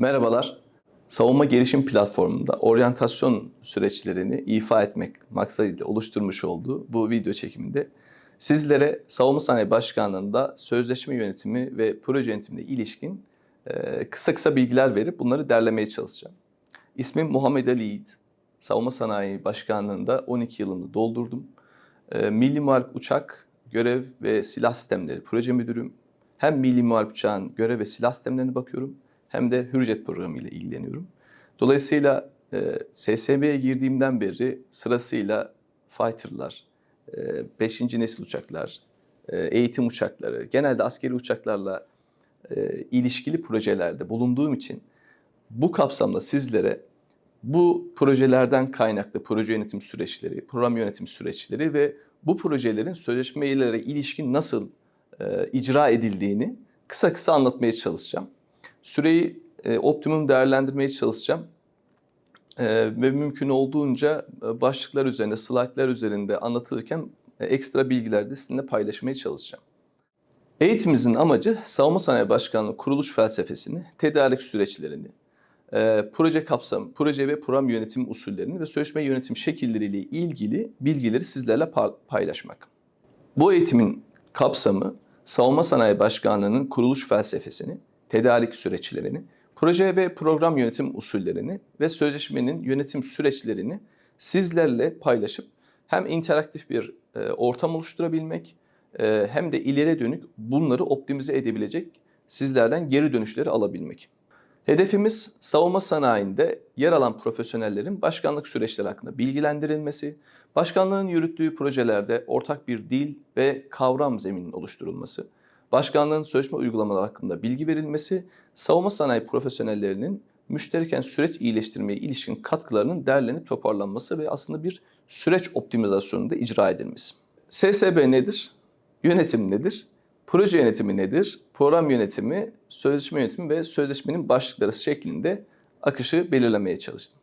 Merhabalar. Savunma gelişim platformunda oryantasyon süreçlerini ifa etmek maksadıyla oluşturmuş olduğu bu video çekiminde sizlere Savunma Sanayi Başkanlığı'nda sözleşme yönetimi ve proje yönetimine ilişkin e, kısa kısa bilgiler verip bunları derlemeye çalışacağım. İsmim Muhammed Ali Yiğit. Savunma Sanayi Başkanlığı'nda 12 yılını doldurdum. E, Milli Muharip Uçak Görev ve Silah Sistemleri Proje Müdürüm. Hem Milli Muharip Uçağın görev ve silah sistemlerine bakıyorum hem de Hürjet programı ile ilgileniyorum. Dolayısıyla e, SSB'ye girdiğimden beri sırasıyla fighterlar, 5. nesil uçaklar, e, eğitim uçakları, genelde askeri uçaklarla e, ilişkili projelerde bulunduğum için bu kapsamda sizlere bu projelerden kaynaklı proje yönetim süreçleri, program yönetim süreçleri ve bu projelerin sözleşmelere ilişkin nasıl e, icra edildiğini kısa kısa anlatmaya çalışacağım. Süreyi e, optimum değerlendirmeye çalışacağım. E, ve mümkün olduğunca e, başlıklar üzerinde, slaytlar üzerinde anlatılırken e, ekstra bilgiler de sizinle paylaşmaya çalışacağım. Eğitimimizin amacı Savunma Sanayi Başkanlığı kuruluş felsefesini, tedarik süreçlerini, e, proje kapsamı, proje ve program yönetim usullerini ve sözleşme yönetim şekilleriyle ilgili bilgileri sizlerle pa- paylaşmak. Bu eğitimin kapsamı Savunma Sanayi Başkanlığı'nın kuruluş felsefesini, tedarik süreçlerini, proje ve program yönetim usullerini ve sözleşmenin yönetim süreçlerini sizlerle paylaşıp hem interaktif bir e, ortam oluşturabilmek e, hem de ileriye dönük bunları optimize edebilecek sizlerden geri dönüşleri alabilmek. Hedefimiz savunma sanayinde yer alan profesyonellerin başkanlık süreçleri hakkında bilgilendirilmesi, başkanlığın yürüttüğü projelerde ortak bir dil ve kavram zemininin oluşturulması, başkanlığın sözleşme uygulamaları hakkında bilgi verilmesi, savunma sanayi profesyonellerinin müştereken süreç iyileştirmeye ilişkin katkılarının derlenip toparlanması ve aslında bir süreç optimizasyonunda icra edilmesi. SSB nedir? Yönetim nedir? Proje yönetimi nedir? Program yönetimi, sözleşme yönetimi ve sözleşmenin başlıkları şeklinde akışı belirlemeye çalıştım.